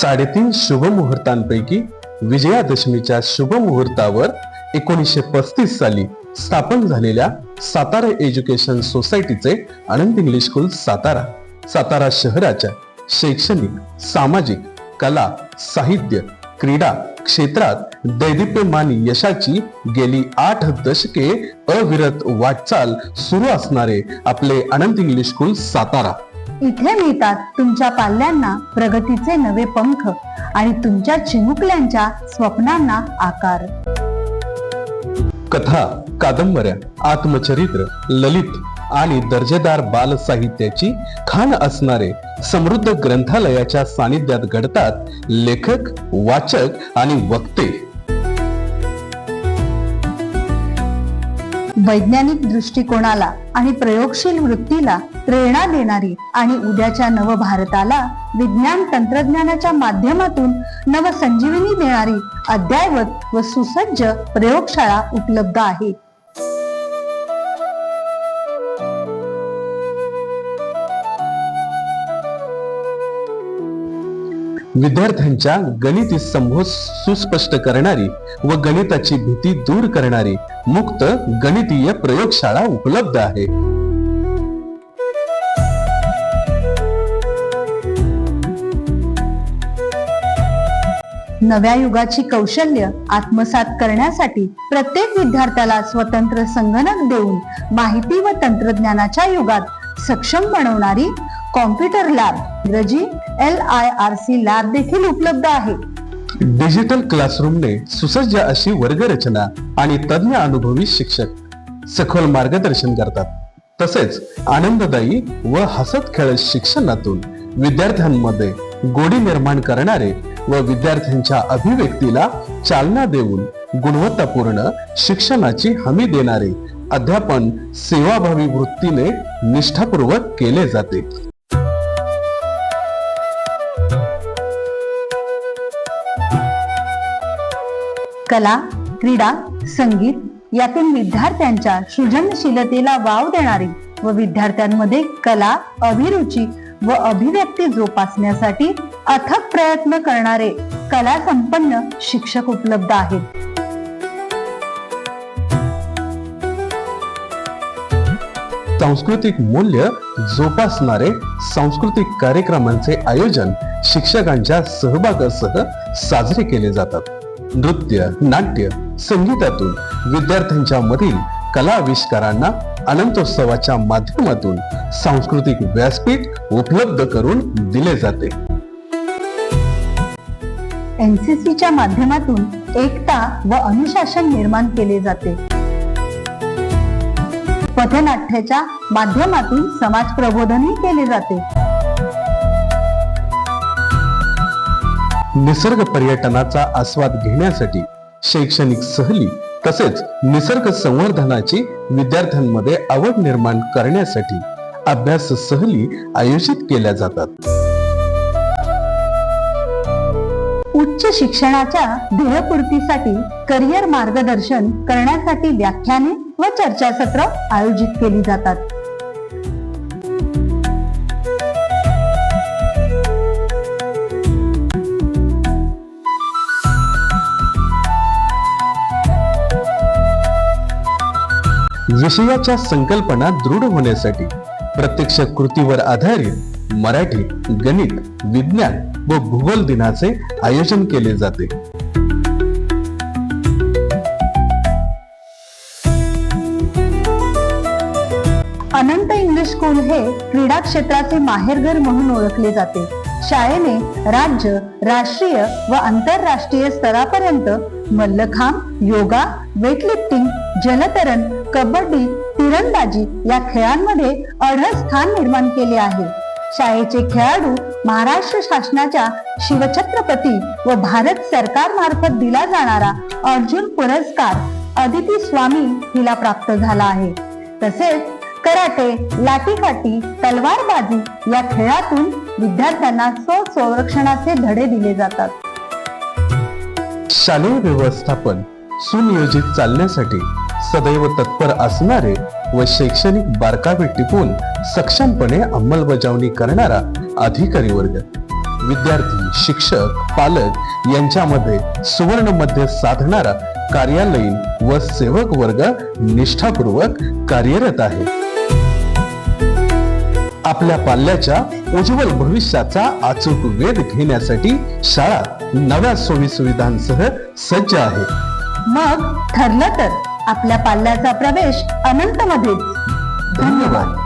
साडेतीन शुभ मुहूर्तांपैकी विजयादशमीच्या शुभ मुहूर्तावर एकोणीसशे पस्तीस साली स्थापन झालेल्या सातारा एज्युकेशन सोसायटीचे आनंद इंग्लिश स्कूल सातारा सातारा शहराच्या शैक्षणिक सामाजिक कला साहित्य क्रीडा क्षेत्रात दैदिप्यमान यशाची गेली आठ दशके अविरत वाटचाल सुरू असणारे आपले आनंद इंग्लिश स्कूल सातारा. इथे मिळतात तुमच्या पाल्यांना प्रगतीचे नवे पंख आणि तुमच्या चिमुकल्यांच्या स्वप्नांना आकार. कथा कादंबऱ्या आत्मचरित्र ललित आणि दर्जेदार बाल साहित्याची खाण असणारे समृद्ध ग्रंथालयाच्या सानिध्यात घडतात लेखक वाचक आणि वक्ते. वैज्ञानिक दृष्टिकोनाला आणि प्रयोगशील वृत्तीला प्रेरणा देणारी आणि उद्याच्या नवभारताला विज्ञान तंत्रज्ञानाच्या माध्यमातून नवसंजीवनी देणारी अद्यायवत व सुसज्ज प्रयोगशाळा उपलब्ध आहे. विद्यार्थ्यांच्या गणिती संभोग सुस्पष्ट करणारी व गणिताची भीती दूर करणारी मुक्त गणितीय प्रयोगशाळा उपलब्ध आहे. नव्या युगाची कौशल्य आत्मसात करण्यासाठी प्रत्येक विद्यार्थ्याला स्वतंत्र संगणक देऊन माहिती व तंत्रज्ञानाच्या युगात सक्षम बनवणारी कॉम्प्युटर लॅब इंग्रजी L I R C lab देखील उपलब्ध आहे. डिजिटल क्लासरूमने सुसज्ज अशी वर्गरचना आणि तज्ञ अनुभवी शिक्षक सखोल मार्गदर्शन करतात. तसेच आनंददायी व हसत खेळत शिक्षणातून विद्यार्थ्यांमध्ये गोडी निर्माण करणारे व विद्यार्थ्यांच्या अभिव्यक्तीला चालना देऊन गुणवत्तापूर्ण शिक्षणाची हमी देणारे अध्यापन सेवाभावी वृत्तीने निष्ठापूर्वक केले जाते. कला क्रीडा संगीत यातून विद्यार्थ्यांच्या सृजनशीलतेला वाव देणारी व विद्यार्थ्यांमध्ये कला अभिरुची व अभिव्यक्ती जोपासण्यासाठी अथक प्रयत्न करणारे कला संपन्न शिक्षक उपलब्ध आहेत. सांस्कृतिक मूल्य जोपासणारे सांस्कृतिक कार्यक्रमांचे आयोजन शिक्षकांच्या सहभागासह साजरे केले जातात. नृत्य नाट्य संगीतातून विद्यार्थ्यांच्या मधील कला आविष्कारांना अनंतोत्सवाच्या माध्यमातून सांस्कृतिक व्यासपीठ उपलब्ध करून दिले जाते. एनसीसीच्या माध्यमातून एकता व अनुशासन निर्माण केले जाते. पथनाट्याच्या माध्यमातून समाज प्रबोधनही केले जाते. निसर्ग पर्यटनाचा आस्वाद घेण्यासाठी शैक्षणिक सहली तसेच निसर्ग संवर्धनाची विद्यार्थ्यांमध्ये आवड निर्माण करण्यासाठी अभ्यास सहली आयोजित केल्या जातात. उच्च शिक्षणाच्या ध्येयपूर्तीसाठी करिअर मार्गदर्शन करण्यासाठी व्याख्याने व चर्चासत्र आयोजित केली जातात. विषयाच्या संकल्पना दृढ होण्यासाठी प्रत्यक्ष कृतीवर आधारित मराठी गणित विज्ञान व भूगोल दिनाचे आयोजन केले जाते. अनंत इंग्लिश स्कूल हे क्रीडा क्षेत्राचे माहेरघर म्हणून ओळखले जाते. शाळेने राज्य राष्ट्रीय व आंतरराष्ट्रीय स्तरापर्यंत मल्लखांब योगा वेटलिफ्टिंग जलतरण कबड्डी तिरंदाजी या खेळांमध्ये अढळ स्थान निर्माण केले आहे. शाळेचे खेळाडू महाराष्ट्र शासनाच्या शिवछत्रपती व भारत सरकार मार्फत दिला जाणारा अर्जुन पुरस्कार अदिती स्वामी हिला प्राप्त झाला आहे. तसेच कराटे लाठीकाठी तलवारबाजी या खेळातून विद्यार्थ्यांना स्वसंरक्षणाचे धडे दिले जातात. शालेय व्यवस्थापन सुनियोजित चालण्यासाठी सदैव तत्पर असणारे व शैक्षणिक बारकावे टिपून सक्षमपणे अंमलबजावणी करणारा अधिकारी वर्ग विद्यार्थी शिक्षक पालक यांच्यामध्ये सुवर्ण मध्य साधणारा कार्यालयीन व सेवक वर्ग निष्ठापूर्वक कार्यरत आहे. आपल्या पाल्याच्या उज्ज्वल भविष्याचा अचूक वेध घेण्यासाठी शाळा नव्या सोयी सुविधांसह सज्ज आहे. मग ठरलं तर आपल्या पाल्याचा प्रवेश अनंत मध्येच धन्यवाद.